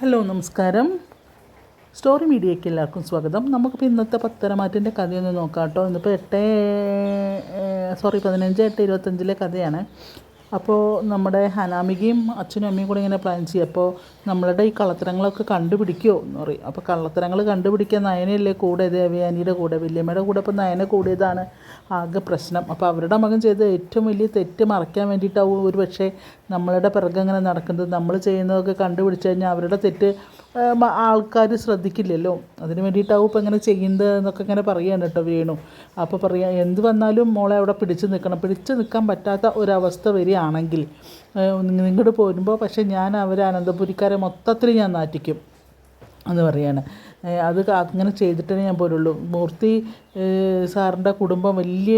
Hello നമസ്കാരം. Story മീഡിയയ്ക്ക് എല്ലാവർക്കും സ്വാഗതം. നമുക്കിപ്പോൾ ഇന്നത്തെ പത്തരമാറ്റിന്റെ കഥയൊന്ന് നോക്കാം കേട്ടോ. ഇന്നിപ്പോൾ എട്ട് സോറി പതിനഞ്ച് എട്ട് ഇരുപത്തഞ്ചിലെ കഥയാണ്. അപ്പോൾ നമ്മുടെ ഹനാമികയും അച്ഛനും അമ്മയും കൂടെ ഇങ്ങനെ പ്ലാൻ ചെയ്യും. അപ്പോൾ നമ്മളുടെ ഈ കള്ളത്തരങ്ങളൊക്കെ കണ്ടുപിടിക്കുമോ എന്ന് പറയും. അപ്പോൾ കള്ളത്തരങ്ങൾ കണ്ടുപിടിക്കാൻ നയനയല്ലേ കൂടെ ദേവയാനിയുടെ കൂടെ വല്യമ്മയുടെ കൂടെ? ഇപ്പോൾ നയന കൂടിയതാണ് ആകെ പ്രശ്നം. അപ്പോൾ അവരുടെ മകൻ ചെയ്ത ഏറ്റവും വലിയ തെറ്റ് മറയ്ക്കാൻ വേണ്ടിയിട്ടാവും ഒരു പക്ഷേ നമ്മളുടെ പിറകെ ഇങ്ങനെ നടക്കുന്നത്. നമ്മൾ ചെയ്യുന്നതൊക്കെ കണ്ടുപിടിച്ച് കഴിഞ്ഞാൽ അവരുടെ തെറ്റ് ആൾക്കാർ ശ്രദ്ധിക്കില്ലല്ലോ. അതിന് വേണ്ടിയിട്ടാവും ഇപ്പോൾ ഇങ്ങനെ ചെയ്യുന്നത് എന്നൊക്കെ ഇങ്ങനെ പറയുകയാണ് കേട്ടോ വേണു. അപ്പോൾ പറയാം എന്ത് വന്നാലും മോളെ അവിടെ പിടിച്ച് നിൽക്കണം. പിടിച്ച് നിൽക്കാൻ പറ്റാത്ത ഒരവസ്ഥ വരികയാണെങ്കിൽ നിങ്ങോട്ട് പോരുമ്പോൾ പക്ഷേ ഞാൻ അവർ അനന്തപുരിക്കാരെ മൊത്തത്തിൽ ഞാൻ നാറ്റിക്കും എന്ന് പറയാണ്. ഏഹ് അത് അങ്ങനെ ചെയ്തിട്ടേ ഞാൻ പോരുള്ളൂ മൂർത്തി സാറിന്റെ കുടുംബം വലിയ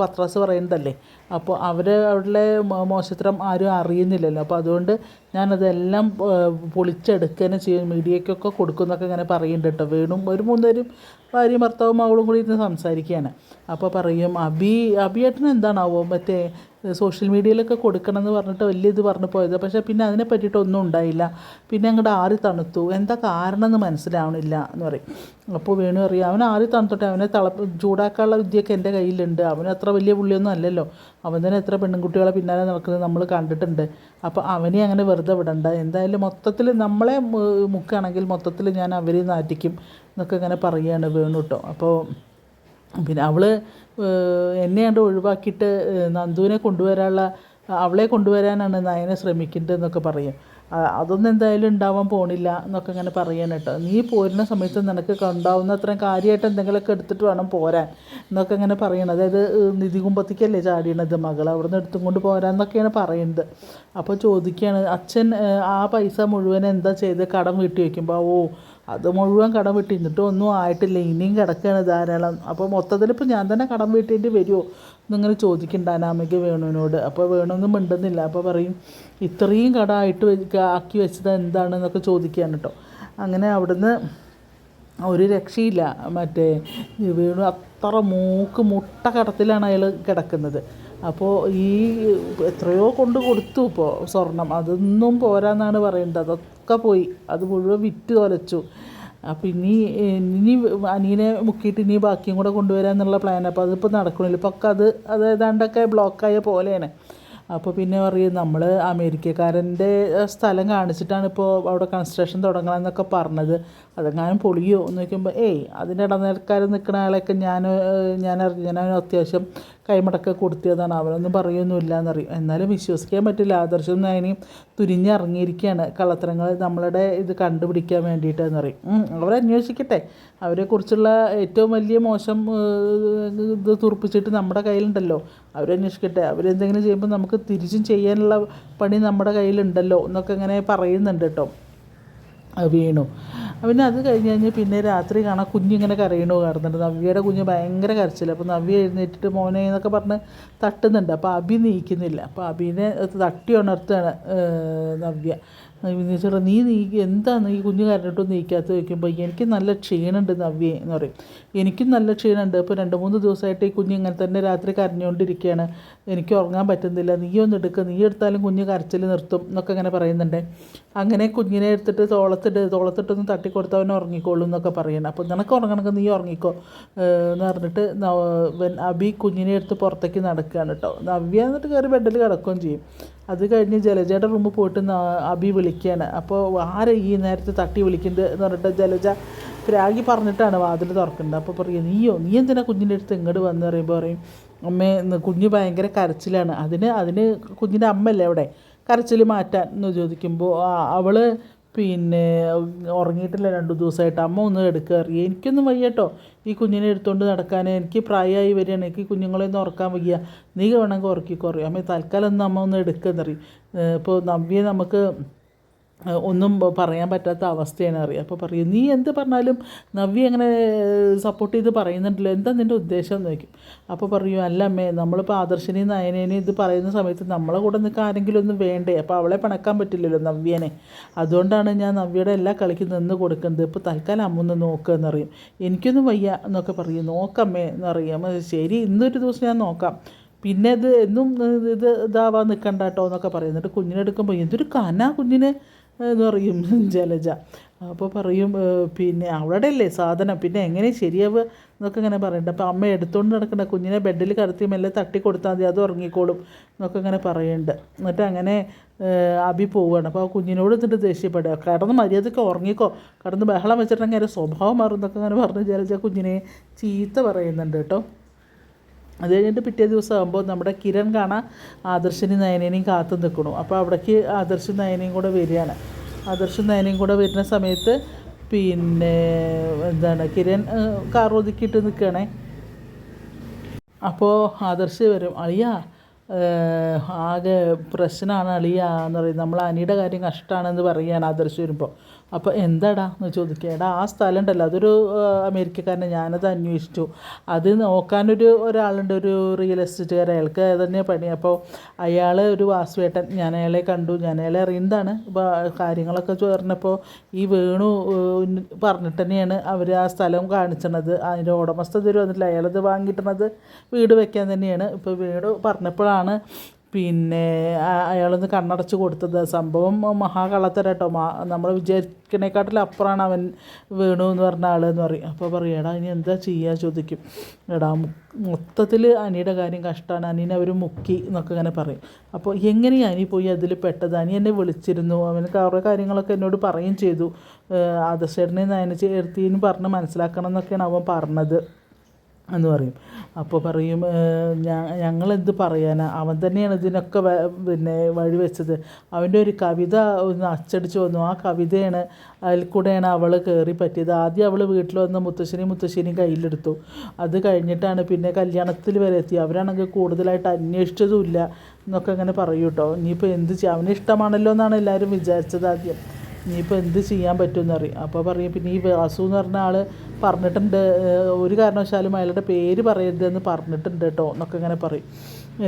പത്രാസ് പറയുന്നതല്ലേ? അപ്പോൾ അവർ അവരുടെ മോശത്രം ആരും അറിയുന്നില്ലല്ലോ. അപ്പോൾ അതുകൊണ്ട് ഞാനതെല്ലാം പൊളിച്ചെടുക്കുക ചെയ്യും. മീഡിയയ്ക്കൊക്കെ കൊടുക്കുന്നൊക്കെ ഇങ്ങനെ പറയുന്നുണ്ട് കേട്ടോ. വീണും ഒരു മൂന്നുപേരും ഭാര്യയും ഭർത്താവും മകളും കൂടി ഇരുന്ന് സംസാരിക്കുകയാണ്. അപ്പോൾ പറയും അബി അബിയേട്ടന് എന്താണാവോ? മറ്റേ സോഷ്യൽ മീഡിയയിലൊക്കെ കൊടുക്കണം എന്ന് പറഞ്ഞിട്ട് വലിയ ഇത് പറഞ്ഞു പോയത്. പക്ഷേ പിന്നെ അതിനെ പറ്റിയിട്ടൊന്നും ഉണ്ടായില്ല. പിന്നെ അങ്ങോട്ട് ആറി തണുത്തു. എന്താ കാരണം എന്ന് മനസ്സിലാവണില്ല. എന്ന് പറയും. അപ്പോൾ വേണു അറിയാം. അവൻ ആര് തണുത്തോട്ടെ അവനെ തള ചൂടാക്കാനുള്ള വിദ്യയൊക്കെ എന്റെ കയ്യിലുണ്ട്. അവൻ അത്ര വലിയ പുള്ളിയൊന്നും അല്ലല്ലോ. അവൻ തന്നെ എത്ര പെൺകുട്ടികളെ പിന്നാലെ നടക്കുന്നത് നമ്മൾ കണ്ടിട്ടുണ്ട്. അപ്പോൾ അവനെ അങ്ങനെ വെറുതെ വിടണ്ട. എന്തായാലും മൊത്തത്തിൽ നമ്മളെ മുക്കുകയാണെങ്കിൽ മൊത്തത്തിൽ ഞാൻ അവരെ നാറ്റിക്കും എന്നൊക്കെ ഇങ്ങനെ പറയുകയാണ് വേണു കേട്ടോ അപ്പോൾ പിന്നെ അവൾ എന്നെ കണ്ട് ഒഴിവാക്കിയിട്ട് നന്ദുവിനെ കൊണ്ടുവരാനുള്ള അവളെ കൊണ്ടുവരാനാണ് നയനെ ശ്രമിക്കേണ്ടതെന്നൊക്കെ പറയും. അതൊന്നും എന്തായാലും ഉണ്ടാവാൻ പോണില്ല എന്നൊക്കെ ഇങ്ങനെ പറയണം കേട്ടോ. നീ പോരുന്ന സമയത്ത് നിനക്ക് ഉണ്ടാവുന്ന അത്രയും കാര്യമായിട്ട് എന്തെങ്കിലുമൊക്കെ എടുത്തിട്ട് വേണം പോരാൻ എന്നൊക്കെ ഇങ്ങനെ പറയണം. അതായത് നിധി കുമ്പത്തേക്കല്ലേ ചാടിയണത്? മകൾ അവിടെ നിന്ന് എടുത്തും കൊണ്ട് പോരാന്നൊക്കെയാണ് പറയുന്നത് അപ്പോൾ ചോദിക്കുകയാണ് അച്ഛൻ ആ പൈസ മുഴുവൻ എന്താ ചെയ്ത് കടം വീട്ടി വയ്ക്കുമ്പോൾ ഓ അത് മുഴുവൻ കടം വീട്ടി. എന്നിട്ടും ഒന്നും ആയിട്ടില്ല. ഇനിയും കിടക്കുകയാണ് ധാരാളം. അപ്പോൾ മൊത്തത്തിൽ ഇപ്പോൾ ഞാൻ തന്നെ കടം വീട്ടിയിട്ട് വരുമോ എന്നിങ്ങനെ ചോദിക്കണ്ട അനാമിക വേണുവിനോട്. അപ്പോൾ വേണുവൊന്നും മിണ്ടുന്നില്ല. അപ്പോൾ പറയും ഇത്രയും കടം ആയിട്ട് ആക്കി വെച്ചത് എന്താണെന്നൊക്കെ ചോദിക്കുകയാണ് കേട്ടോ അങ്ങനെ അവിടുന്ന് ഒരു രക്ഷയില്ല. മറ്റേ വീണു അത്ര മൂക്ക് മുട്ട കടത്തിലാണ് അയാൾ കിടക്കുന്നത്. അപ്പോൾ ഈ എത്രയോ കൊണ്ട് കൊടുത്തു ഇപ്പോൾ സ്വർണം. അതൊന്നും പോരാന്നാണ് പറയുന്നത് അതൊക്കെ പോയി. അത് മുഴുവൻ വിറ്റ് തൊലച്ചു. അപ്പം ഇനി ഇനി അനിയനെ മുക്കിയിട്ട് ഇനി ബാക്കിയും കൂടെ കൊണ്ടുവരാമെന്നുള്ള പ്ലാൻ അപ്പോൾ അതിപ്പോൾ നടക്കണില്ല. ഇപ്പോൾ ഒക്കെ അത് അത് ഏതാണ്ടൊക്കെ ബ്ലോക്കായ പോലെയാണ്. അപ്പോൾ പിന്നെ പറയും നമ്മൾ അമേരിക്കക്കാരന്റെ സ്ഥലം കാണിച്ചിട്ടാണ് ഇപ്പോൾ അവിടെ കൺസ്ട്രക്ഷൻ തുടങ്ങണമെന്നൊക്കെ പറഞ്ഞത്. അതെങ്ങാനും പൊളിയോ? എന്ന് നോക്കുമ്പോൾ ഏയ് അതിന്റെ ഇടനിലക്കാരൻ നിൽക്കുന്ന ആളെയൊക്കെ ഞാൻ ഞാൻ ഞാൻ അത്യാവശ്യം കൈമടക്ക കൊടുത്തിയതാണ് അവനൊന്നും പറയൊന്നുമില്ല എന്നറിയും എന്നാലും വിശ്വസിക്കാൻ പറ്റില്ല. ആദർശം അതിന് തുരിഞ്ഞിറങ്ങിയിരിക്കുകയാണ്. കള്ളത്തരങ്ങൾ നമ്മളുടെ ഇത് കണ്ടുപിടിക്കാൻ വേണ്ടിയിട്ട് എന്നറിയും അവരെ അവരെക്കുറിച്ചുള്ള ഏറ്റവും വലിയ മോശം ഇത് തുറപ്പിച്ചിട്ട് നമ്മുടെ കയ്യിലുണ്ടല്ലോ. അവരന്വേഷിക്കട്ടെ അവരെന്തെങ്കിലും ചെയ്യുമ്പോൾ നമുക്ക് തിരിച്ചും ചെയ്യാനുള്ള പണി നമ്മുടെ കയ്യിലുണ്ടല്ലോ എന്നൊക്കെ ഇങ്ങനെ പറയുന്നുണ്ട് കേട്ടോ. വീണു. പിന്നെ അത് കഴിഞ്ഞ് കഴിഞ്ഞ് പിന്നെ രാത്രി കാണാൻ കുഞ്ഞിങ്ങനെ കരയണു കയറുന്നുണ്ട് നവ്യയുടെ കുഞ്ഞ് ഭയങ്കര കരച്ചില്ല അപ്പോൾ നവ്യ എഴുന്നേറ്റിട്ട് മോനെ എന്നൊക്കെ പറഞ്ഞ് തട്ടുന്നുണ്ട്. അപ്പോൾ അഭി നീക്കുന്നില്ല. അപ്പോൾ അഭിനെ തട്ടി ഉണർത്തുകയാണ് നവ്യ. ചേട്ടാ നീ നീ എന്താണ് ഈ കുഞ്ഞു കരഞ്ഞിട്ടും നീക്കാത്ത ചോദിക്കുമ്പോൾ എനിക്ക് നല്ല ക്ഷീണമുണ്ട് നവ്യേ എന്ന് പറയും. എനിക്കും നല്ല ക്ഷീണമുണ്ട് ഇപ്പോൾ രണ്ട് മൂന്ന് ദിവസമായിട്ട് ഈ കുഞ്ഞ് ഇങ്ങനെ തന്നെ രാത്രി കരഞ്ഞുകൊണ്ടിരിക്കുകയാണ്. എനിക്ക് ഉറങ്ങാൻ പറ്റുന്നില്ല. നീ ഒന്ന് എടുക്കുക നീ എടുത്താലും കുഞ്ഞ് കരച്ചിൽ നിർത്തും എന്നൊക്കെ ഇങ്ങനെ പറയുന്നുണ്ട്. അങ്ങനെ കുഞ്ഞിനെ എടുത്തിട്ട് തോളത്തിട്ട് തോളത്തിട്ടൊന്ന് തട്ടിക്കൊടുത്ത് അവൻ ഉറങ്ങിക്കോളും എന്നൊക്കെ പറയണം. അപ്പോൾ നിനക്ക് ഉറങ്ങണമെങ്കിൽ നീ ഉറങ്ങിക്കോ എന്ന് പറഞ്ഞിട്ട് അബി കുഞ്ഞിനെ എടുത്ത് പുറത്തേക്ക് നടക്കുകയാണ് കേട്ടോ. നവ്യ എന്നിട്ട് കയറി ബെഡിൽ കിടക്കുകയും ചെയ്യും. അത് കഴിഞ്ഞ് ജലജയുടെ റൂമിൽ പോയിട്ട് അബി വിളിക്കുകയാണ് അപ്പോൾ ആരെ ഈ നേരത്തെ തട്ടി വിളിക്കുന്നത് എന്ന് പറഞ്ഞിട്ട് ജലജ പ്രാഗി പറഞ്ഞിട്ടാണ് വാതിൽ തുറക്കുന്നത് അപ്പോൾ പറയും നീയോ നീ എന്തിനാ കുഞ്ഞിന്റെ അടുത്ത് ഇങ്ങോട്ട് വന്ന്? പറയുമ്പോൾ പറയും അമ്മേ കുഞ്ഞ് ഭയങ്കര കരച്ചിലാണ്. അതിന് അതിന് കുഞ്ഞിന്റെ അമ്മയല്ലേ അവിടെ? കരച്ചിൽ മാറ്റാൻ? എന്ന് ചോദിക്കുമ്പോൾ അവൾ പിന്നെ ഉറങ്ങിയിട്ടില്ല രണ്ട് ദിവസമായിട്ട്. അമ്മ ഒന്ന് എടുക്കുക എനിക്കൊന്നും വയ്യ കേട്ടോ ഈ കുഞ്ഞിനെ എടുത്തുകൊണ്ട് നടക്കാൻ. എനിക്ക് പ്രായമായി വരികയാണ്. എനിക്ക് കുഞ്ഞുങ്ങളെ ഒന്നും ഉറക്കാൻ വയ്യ. നീ വേണമെങ്കിൽ ഉറക്കിക്കോ അറിയാം? അമ്മ തൽക്കാലം ഒന്ന് അമ്മ ഒന്ന് എടുക്കുക എന്നറിയും. ഇപ്പോൾ നവ്യ നമുക്ക് ഒന്നും പറയാൻ പറ്റാത്ത അവസ്ഥയാണ് അറിയാം. അപ്പോൾ പറയും നീ എന്ത് പറഞ്ഞാലും നവ്യ അങ്ങനെ സപ്പോർട്ട് ചെയ്ത് പറയുന്നുണ്ടല്ലോ. എന്താ നിന്റെ ഉദ്ദേശം? എന്ന് ചോദിക്കും. അപ്പോൾ പറയും അല്ല അമ്മേ നമ്മളിപ്പോൾ ആദർശിനെയും നയനേനെയും ഇത് പറയുന്ന സമയത്ത് നമ്മളെ കൂടെ നിൽക്കാൻ ആരെങ്കിലും ഒന്നും വേണ്ടേ? അപ്പോൾ അവളെ പിണക്കാൻ പറ്റില്ലല്ലോ നവ്യനെ. അതുകൊണ്ടാണ് ഞാൻ നവ്യയുടെ എല്ലാ കളിക്കും നിന്ന് കൊടുക്കുന്നത്. ഇപ്പോൾ തൽക്കാലം അമ്മ ഒന്ന് നോക്കുക എന്നറിയും എനിക്കൊന്നും വയ്യ എന്നൊക്കെ പറയും. നോക്കമ്മേ എന്നറിയാം ശരി ഇന്നൊരു ദിവസം ഞാൻ നോക്കാം. പിന്നെ ഇത് എന്നും ഇത് ഇതാവാൻ നിൽക്കണ്ട കേട്ടോ എന്നൊക്കെ പറയും. എന്നിട്ട് കുഞ്ഞിനെടുക്കുമ്പോൾ എന്തൊരു കന കുഞ്ഞിന്? എന്ന് പറയും ജലജ. അപ്പോൾ പറയും പിന്നെ അവിടെ അല്ലേ സാധനം? പിന്നെ എങ്ങനെ ശരിയാവുക എന്നൊക്കെ ഇങ്ങനെ പറയുന്നുണ്ട് അപ്പോൾ അമ്മ എടുത്തുകൊണ്ട് നടക്കണ്ട. കുഞ്ഞിനെ ബെഡിൽ കടത്തി മെല്ലെ തട്ടി കൊടുത്താൽ മതി അത് ഉറങ്ങിക്കോളും എന്നൊക്കെ ഇങ്ങനെ പറയുന്നുണ്ട് എന്നിട്ട് അങ്ങനെ അബി പോവുകയാണ് അപ്പോൾ ആ കുഞ്ഞിനോട് എന്നിട്ട് ദേഷ്യപ്പെടുക. കടന്ന് മര്യാദയ്ക്ക് ഉറങ്ങിക്കോ. കടന്ന് ബഹളം വെച്ചിട്ടുണ്ടെങ്കിൽ അതിന്റെ സ്വഭാവം മാറും എന്നൊക്കെ അങ്ങനെ പറഞ്ഞ് ജലജ കുഞ്ഞിനെ ചീത്ത പറയുന്നുണ്ട് കേട്ടോ. അത് കഴിഞ്ഞിട്ട് പിറ്റേ ദിവസം ആകുമ്പോൾ നമ്മുടെ കിരൺ കാണാൻ ആദർശിനി നയനേനെയും കാത്തു നിൽക്കണു അപ്പോൾ അവിടേക്ക് ആദർശും നയനയും കൂടെ വരികയാണ്. ആദർശും നയനയും കൂടെ വരുന്ന സമയത്ത് പിന്നെ എന്താണ് കിരൺ കാർ ഒതുക്കിയിട്ട് നിൽക്കുകയാണേ. അപ്പോൾ ആദർശ് വരും അളിയ ആകെ പ്രശ്നമാണ് അളിയ എന്ന് പറയും. നമ്മൾ അനിയുടെ കാര്യം കഷ്ടമാണെന്ന് പറയുകയാണ് ആദർശ് വരുമ്പോൾ. അപ്പോൾ എന്താടാ എന്ന് ചോദിക്കുക എടാ ആ സ്ഥലം ഉണ്ടല്ലോ അതൊരു അമേരിക്കക്കാരനെ ഞാനത് അന്വേഷിച്ചു. അത് നോക്കാനൊരു ഒരാളുണ്ട് ഒരു റിയൽ എസ്റ്റേറ്റുകാരൻ അയാൾക്ക് തന്നെ പണി. അപ്പോൾ അയാൾ ഒരു വാസുവേട്ടൻ. ഞാൻ അയാളെ കണ്ടു. ഞാൻ അയാളെ അറിയുന്നതാണ്. അപ്പോൾ കാര്യങ്ങളൊക്കെ പറഞ്ഞപ്പോൾ ഈ വേണു പറഞ്ഞിട്ട് തന്നെയാണ് അവർ ആ സ്ഥലം കാണിച്ചണത്. അതിന്റെ ഉടമസ്ഥ തരും അയാളത് വാങ്ങിയിട്ടത് വീട് വെക്കാൻ തന്നെയാണ്. ഇപ്പോൾ വീട് പറഞ്ഞപ്പോഴാണ് പിന്നെ അയാളൊന്ന് കണ്ണടച്ച് കൊടുത്തത് സംഭവം മഹാകള്ളത്തരം കേട്ടോ മാ നമ്മൾ വിചാരിക്കണേക്കാട്ടിലും അപ്പുറമാണ് അവൻ വേണു എന്ന് പറഞ്ഞ ആൾ എന്ന് പറയും. അപ്പോൾ പറയും എടാ ഇനി എന്താ ചെയ്യുക ചോദിക്കും. എടാ മൊത്തത്തിൽ അനിയുടെ കാര്യം കഷ്ടമാണ് അനീനെ അവർ മുക്കി എന്നൊക്കെ ഇങ്ങനെ പറയും. അപ്പോൾ എങ്ങനെയാണ് അനി പോയി അതിൽ പെട്ടത്? അനി എന്നെ വിളിച്ചിരുന്നു. അവന് കുറേ കാര്യങ്ങളൊക്കെ എന്നോട് പറയുകയും ചെയ്തു. ആദർശേട്ടനെ നയന ചേർത്തിന്ന് പറഞ്ഞ് മനസ്സിലാക്കണം എന്നൊക്കെയാണ് അവൻ പറഞ്ഞത്. എന്ന് പറയും. അപ്പോൾ പറയും "ഏഹ്, ഞ- ഞങ്ങളെന്ത് പറയാനാ? അവൻ തന്നെയാണ് ഇതിനൊക്കെ പിന്നെ വഴി വെച്ചത്. അവന്റെ ഒരു കവിത ഒന്ന് അച്ചടിച്ച് വന്നു. ആ കവിതയാണ് അതിൽ കൂടെയാണ് അവൾ കയറി പറ്റിയത്. ആദ്യം അവൾ വീട്ടിൽ വന്ന് മുത്തശ്ശനെയും മുത്തശ്ശിനെയും കയ്യിലെടുത്തു. അത് കഴിഞ്ഞിട്ടാണ് പിന്നെ കല്യാണത്തിൽ വരെ എത്തി. അവരാണെങ്കിൽ കൂടുതലായിട്ട് അന്വേഷിച്ചതുമില്ല എന്നൊക്കെ അങ്ങനെ പറയൂട്ടോ. ഇനിയിപ്പോൾ എന്ത് ചെയ്യാം? അവന് ഇഷ്ടമാണല്ലോ എന്നാണ് എല്ലാവരും വിചാരിച്ചത് ആദ്യം. ഇനിയിപ്പോൾ എന്ത് ചെയ്യാൻ പറ്റുമെന്ന് അറിയും അപ്പോൾ പറയും പിന്നെ ഈ വാസു എന്ന് പറഞ്ഞ ആൾ പറഞ്ഞിട്ടുണ്ട് ഒരു കാരണവശാലും അയാളുടെ പേര് പറയരുതെന്ന് പറഞ്ഞിട്ടുണ്ട് കേട്ടോ എന്നൊക്കെ ഇങ്ങനെ പറയും.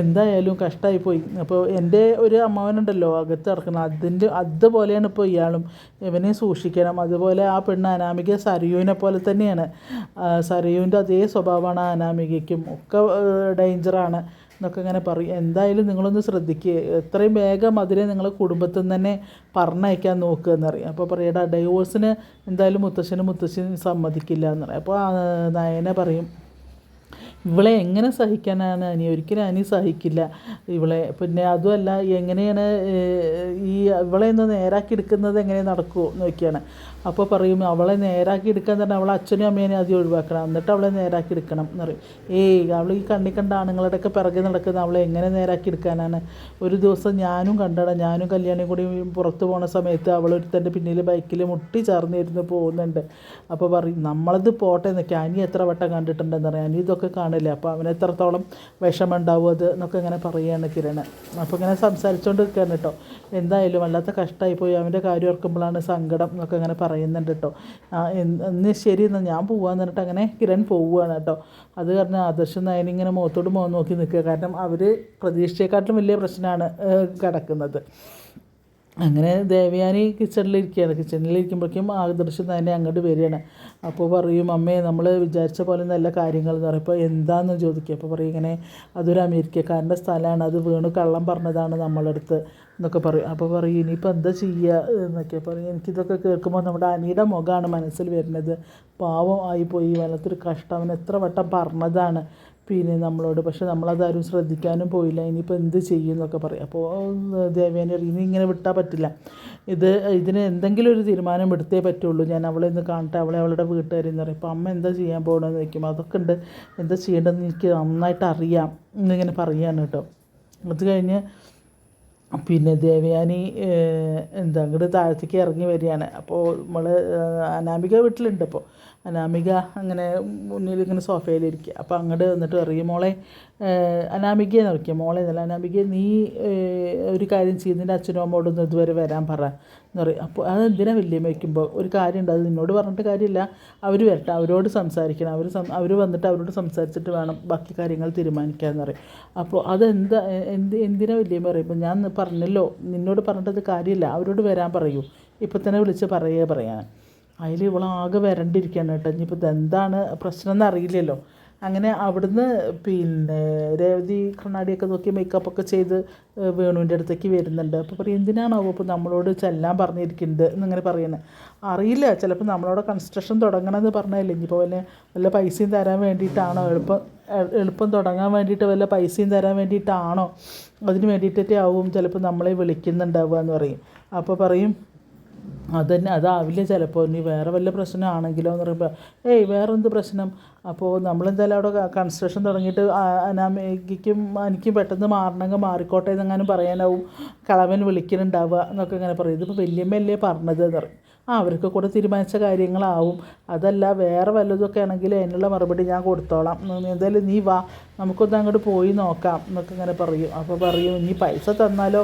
എന്തായാലും കഷ്ടമായി പോയി. അപ്പോൾ എന്റെ ഒരു അമ്മാവനുണ്ടല്ലോ അകത്ത് കിടക്കണം അതിന്റെ അതുപോലെയാണ് ഇപ്പോൾ ഇയാളും. ഇവനെ സൂക്ഷിക്കണം. അതുപോലെ ആ പെണ്ണ് അനാമിക സരയുവിനെ പോലെ തന്നെയാണ്. സരയുവിന്റെ അതേ സ്വഭാവമാണ് അനാമികയ്ക്കും. ഒക്കെ ഡേഞ്ചറാണ് എന്നൊക്കെ ഇങ്ങനെ പറയും. എന്തായാലും നിങ്ങളൊന്ന് ശ്രദ്ധിക്കുക എത്രയും വേഗം അതിനെ നിങ്ങൾ കുടുംബത്തിൽ നിന്ന് തന്നെ പറഞ്ഞയക്കാൻ നോക്കുക എന്നറിയാം. അപ്പോൾ പറയടാ ഡൈവോഴ്സിന് എന്തായാലും മുത്തശ്ശനും മുത്തശ്ശനും സമ്മതിക്കില്ല എന്ന് പറയും അപ്പോൾ നയന പറയും ഇവളെ എങ്ങനെ സഹിക്കാനാണ്? അനി ഒരിക്കലും അനി സഹിക്കില്ല. ഇവളെ പിന്നെ അതുമല്ല എങ്ങനെയാണ് ഈ ഇവളെ ഒന്ന് നേരാക്കി എടുക്കുന്നത് എങ്ങനെ നടക്കുമോ നോക്കിയാണ്. അപ്പോൾ പറയും അവളെ നേരാക്കി എടുക്കാൻ തന്നെ അവളെ അച്ഛനും അമ്മേനെ ആദ്യം ഒഴിവാക്കണം. എന്നിട്ട് അവളെ നേരാക്കി എടുക്കണം. എന്ന് പറയും. ഏയ് അവൾ ഈ കണ്ണി കണ്ട ആണുങ്ങളുടെയൊക്കെ പിറകെ നടക്കുന്ന അവളെ എങ്ങനെ നേരാക്കി എടുക്കാനാണ്? ഒരു ദിവസം ഞാനും കണ്ടടാ ഞാനും കല്യാണി കൂടി പുറത്ത് പോണ സമയത്ത് അവൾ ഒരുത്തന്റെ പിന്നിൽ ബൈക്കിൽ മുട്ടി ചേർന്നിരുന്ന് പോകുന്നുണ്ട്. അപ്പോൾ പറയും നമ്മളത് പോട്ടെ എന്നൊക്കെ. അനി എത്ര വട്ടം കണ്ടിട്ടുണ്ടെന്ന് പറയാം അനി ഇതൊക്കെ കാണില്ല? അപ്പോൾ അവന് എത്രത്തോളം വിഷമുണ്ടാവും അത് എന്നൊക്കെ ഇങ്ങനെ പറയുകയാണ് കിരണ് അപ്പോൾ ഇങ്ങനെ സംസാരിച്ചുകൊണ്ട് നിൽക്കുകയാണ് കേട്ടോ. എന്തായാലും അല്ലാത്ത കഷ്ടമായി പോയി അവന്റെ കാര്യം ഓർക്കുമ്പോഴാണ് സങ്കടം എന്നൊക്കെ ഇങ്ങനെ പറയുന്നുണ്ട് കേട്ടോ ഇന്ന് ശരി എന്നാൽ ഞാൻ പോവാന്ന് പറഞ്ഞിട്ട് അങ്ങനെ കിരൺ പോവുകയാണ് കേട്ടോ അത് കാരണം ആദർശം നയനിങ്ങനെ മുഖത്തോട് മുഖം നോക്കി നിൽക്കുക. കാരണം അവർ പ്രതീക്ഷയെക്കാട്ടിലും വലിയ പ്രശ്നമാണ് കിടക്കുന്നത്. അങ്ങനെ ദേവയാനി കിച്ചണിലിരിക്കുകയാണ്. കിച്ചണിലിരിക്കുമ്പോഴേക്കും ആദർശം തന്നെ അങ്ങോട്ട് വരികയാണ്. അപ്പോൾ പറയും അമ്മേ നമ്മൾ വിചാരിച്ച പോലെ നല്ല കാര്യങ്ങൾ എന്ന് പറയും ഇപ്പോൾ എന്താണെന്ന് ചോദിക്കുക അപ്പോൾ പറയും ഇങ്ങനെ അതൊരു അമേരിക്കക്കാരന്റെ സ്ഥലമാണ്. അത് വീണ് കള്ളം പറഞ്ഞതാണ് നമ്മളടുത്ത് എന്നൊക്കെ പറയും. അപ്പോൾ പറയും ഇനിയിപ്പോൾ എന്താ ചെയ്യുക? എന്നൊക്കെ പറയും. എനിക്കിതൊക്കെ കേൾക്കുമ്പോൾ നമ്മുടെ അനിയുടെ മുഖമാണ് മനസ്സിൽ വരുന്നത്. പാവം ആയിപ്പോയി. വല്ലത്തൊരു കഷ്ടം. അവൻ എത്ര വട്ടം പറഞ്ഞതാണ്. പിന്നെ നമ്മളോട്. പക്ഷെ നമ്മളതാരും ശ്രദ്ധിക്കാനും പോയില്ല. ഇനിയിപ്പോൾ എന്ത് ചെയ്യും എന്നൊക്കെ പറയും. അപ്പോൾ ദേവേനെ ഇനി ഇങ്ങനെ വിട്ടാൽ പറ്റില്ല. ഇത് ഇതിന് എന്തെങ്കിലും ഒരു തീരുമാനം എടുത്തേ പറ്റുള്ളൂ. ഞാൻ അവളെ ഒന്ന് കാണട്ടെ. അവളെ അവളുടെ വീട്ടുകാരെന്ന് പറയും. അപ്പോൾ അമ്മ എന്താ ചെയ്യാൻ പോകണമെന്ന് ചോദിക്കും അതൊക്കെ ഉണ്ട്. എന്താ ചെയ്യേണ്ടതെന്ന് എനിക്ക് നന്നായിട്ട് അറിയാം. എന്നിങ്ങനെ പറയുകയാണ് കേട്ടോ. അത് കഴിഞ്ഞ് പിന്നെ ദേവയാനി എന്താ അങ്ങോട്ട് താഴത്തേക്ക് ഇറങ്ങി വരികയാണ്. അപ്പോൾ നമ്മൾ അനാമിക വീട്ടിലുണ്ട്. അപ്പോൾ അനാമിക അങ്ങനെ മുന്നിൽ ഇങ്ങനെ സോഫയിലിരിക്കുക അപ്പോൾ അങ്ങോട്ട് വന്നിട്ട് പറയും മോളെ അനാമികയെ നോക്കിയ മോളെ എന്നല്ല അനാമിക നീ ഒരു കാര്യം ചെയ്ത് നിന്റെ അച്ഛനും അമ്മോടൊന്നും ഇതുവരെ വരാൻ പറ എന്ന് പറയും. അപ്പോൾ അത് എന്തിനാ വലിയ വയ്ക്കുമ്പോൾ ഒരു കാര്യമുണ്ട് അത് നിന്നോട് പറഞ്ഞിട്ട് കാര്യമില്ല. അവർ വരട്ടെ അവരോട് സംസാരിക്കണം. അവർ അവർ വന്നിട്ട് അവരോട് സംസാരിച്ചിട്ട് വേണം ബാക്കി കാര്യങ്ങൾ തീരുമാനിക്കാമെന്ന് പറയും. അപ്പോൾ അതെന്താ എന്ത് എന്തിനാ വലിയ പറയുമ്പോൾ ഞാൻ പറഞ്ഞല്ലോ നിന്നോട് പറഞ്ഞിട്ടത് കാര്യമില്ല അവരോട് വരാൻ പറയൂ. ഇപ്പം തന്നെ വിളിച്ച് പറയുക പറയാൻ. അതിൽ ഇവളാകെ വരണ്ടിരിക്കുകയാണ് കേട്ടോ. ഇനിയിപ്പോൾ ഇതെന്താണ് പ്രശ്നം എന്ന് അറിയില്ലല്ലോ. അങ്ങനെ അവിടുന്ന് പിന്നെ രേവതി കണ്ണാടിയൊക്കെ നോക്കി മേക്കപ്പൊക്കെ ചെയ്ത് വേണുവിന്റെ അടുത്തേക്ക് വരുന്നുണ്ട്. അപ്പോൾ പറയും എന്തിനാണോ അപ്പോൾ നമ്മളോട് ചെല്ലാൻ പറഞ്ഞിരിക്കുന്നത്? എന്നിങ്ങനെ പറയുന്നത് അറിയില്ല ചിലപ്പോൾ നമ്മളോട് കൺസ്ട്രക്ഷൻ തുടങ്ങണമെന്ന് പറഞ്ഞതല്ലേ. ഇനിയിപ്പോൾ വല്ല വല്ല പൈസയും തരാൻ വേണ്ടിയിട്ടാണോ? എളുപ്പം എളുപ്പം തുടങ്ങാൻ വേണ്ടിയിട്ട് വല്ല പൈസയും തരാൻ വേണ്ടിയിട്ടാണോ? അതിന് വേണ്ടിയിട്ടേ ആവും ചിലപ്പോൾ നമ്മളെ വിളിക്കുന്നുണ്ടാവുക എന്ന് പറയും. അപ്പോൾ പറയും അതന്നെ അതാവില്ല ചിലപ്പോൾ ഇനി വേറെ വല്ല പ്രശ്നമാണെങ്കിലോ എന്ന് പറയുമ്പോൾ ഏയ് വേറെ എന്ത് പ്രശ്നം? അപ്പോൾ നമ്മളെന്തായാലും അവിടെ കൺസ്ട്രക്ഷൻ തുടങ്ങിയിട്ട് അനാമേഖിക്കും എനിക്കും പെട്ടെന്ന് മാറണമെങ്കിൽ മാറിക്കോട്ടെ എന്നെങ്ങാനും പറയാനാവും. കളവൻ വിളിക്കുന്നുണ്ടാവുക എന്നൊക്കെ ഇങ്ങനെ പറയും. ഇതിപ്പോൾ വലിയമ്മയല്ലേ പറഞ്ഞത് എന്ന് പറയും. അവർക്ക് കൂടെ തീരുമാനിച്ച കാര്യങ്ങളാവും. അതല്ല വേറെ വല്ലതൊക്കെ ആണെങ്കിൽ അതിനുള്ള മറുപടി ഞാൻ കൊടുത്തോളാം. എന്തായാലും നീ വാ. നമുക്കൊന്ന് അങ്ങോട്ട് പോയി നോക്കാം എന്നൊക്കെ ഇങ്ങനെ പറയും. അപ്പോൾ പറയും നീ പൈസ തന്നാലോ?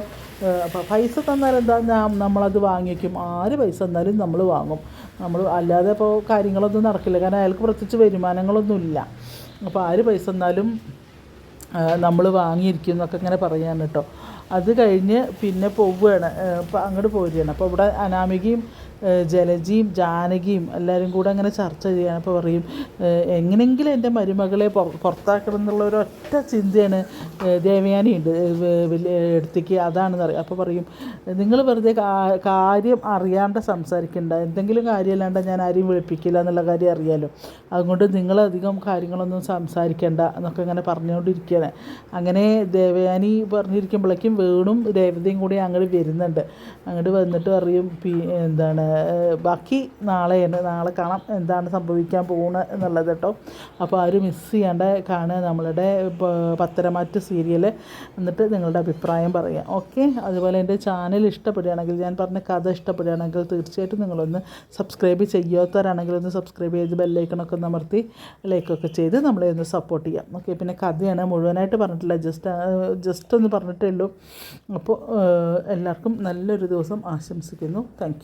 പൈസ തന്നാൽ എന്താ? നമ്മളത് വാങ്ങിക്കും. ആര് പൈസ തന്നാലും നമ്മൾ വാങ്ങും. നമ്മൾ അല്ലാതെ ഇപ്പോൾ കാര്യങ്ങളൊന്നും നടക്കില്ല. കാരണം അയാൾക്ക് പ്രത്യേകിച്ച് വരുമാനങ്ങളൊന്നുമില്ല അപ്പോൾ ആര് പൈസ തന്നാലും നമ്മൾ വാങ്ങിയിരിക്കും എന്നൊക്കെ ഇങ്ങനെ പറയാണ് കേട്ടോ. അത് കഴിഞ്ഞ് പിന്നെ പോവുകയാണ്. അങ്ങോട്ട് പോവുകയാണ് അപ്പോൾ ഇവിടെ അനാമികയും ജലജിയും ജാനകിയും എല്ലാവരും കൂടെ അങ്ങനെ ചർച്ച ചെയ്യാണ്. അപ്പോൾ പറയും എങ്ങനെങ്കിലും എന്റെ മരുമകളെ പുറത്താക്കണം എന്നുള്ള ഒരു ഒറ്റ ചിന്തയാണ് ദേവയാനി ഉണ്ട്. എടുത്തേക്ക് അതാണെന്ന് അറിയാം. അപ്പോൾ പറയും നിങ്ങൾ വെറുതെ കാര്യം അറിയാണ്ട് സംസാരിക്കണ്ട. എന്തെങ്കിലും കാര്യമല്ലാണ്ട് ഞാൻ ആരെയും വിളിപ്പിക്കില്ല എന്നുള്ള കാര്യം അറിയാലോ. അതുകൊണ്ട് നിങ്ങളധികം കാര്യങ്ങളൊന്നും സംസാരിക്കേണ്ട എന്നൊക്കെ ഇങ്ങനെ പറഞ്ഞുകൊണ്ടിരിക്കുകയാണ്. അങ്ങനെ ദേവയാനി പറഞ്ഞിരിക്കുമ്പോഴേക്കും വേണും രേവതിയും കൂടി അങ്ങോട്ട് വരുന്നുണ്ട്. അങ്ങോട്ട് വന്നിട്ട് പറയും എന്താണ് ബാക്കി നാളെ നാളെയാണ് നാളെ കാണാം എന്താണ് സംഭവിക്കാൻ പോകുന്നത് എന്നുള്ളത് കേട്ടോ. അപ്പോൾ ആരും മിസ് ചെയ്യാണ്ട് കാണുക നമ്മളുടെ പത്തരമാറ്റ് സീരിയൽ എന്നിട്ട് നിങ്ങളുടെ അഭിപ്രായം പറയാം. ഓക്കെ അതുപോലെ എന്റെ ചാനൽ ഇഷ്ടപ്പെടുകയാണെങ്കിൽ ഞാൻ പറഞ്ഞ കഥ ഇഷ്ടപ്പെടുകയാണെങ്കിൽ തീർച്ചയായിട്ടും നിങ്ങളൊന്ന് സബ്സ്ക്രൈബ് ചെയ്യാത്തവരാണെങ്കിൽ ഒന്ന് സബ്സ്ക്രൈബ് ചെയ്ത് ബെല്ലൈക്കണൊക്കെ ഒന്ന് അമർത്തി ലൈക്കൊക്കെ ചെയ്ത് നമ്മളെ ഒന്ന് സപ്പോർട്ട് ചെയ്യാം. ഓക്കെ പിന്നെ കഥയാണ് മുഴുവനായിട്ട് പറഞ്ഞിട്ടില്ല. ജസ്റ്റ് ജസ്റ്റ് ഒന്ന് പറഞ്ഞിട്ടേ ഉള്ളൂ. അപ്പോൾ എല്ലാവർക്കും നല്ലൊരു ദിവസം ആശംസിക്കുന്നു. താങ്ക്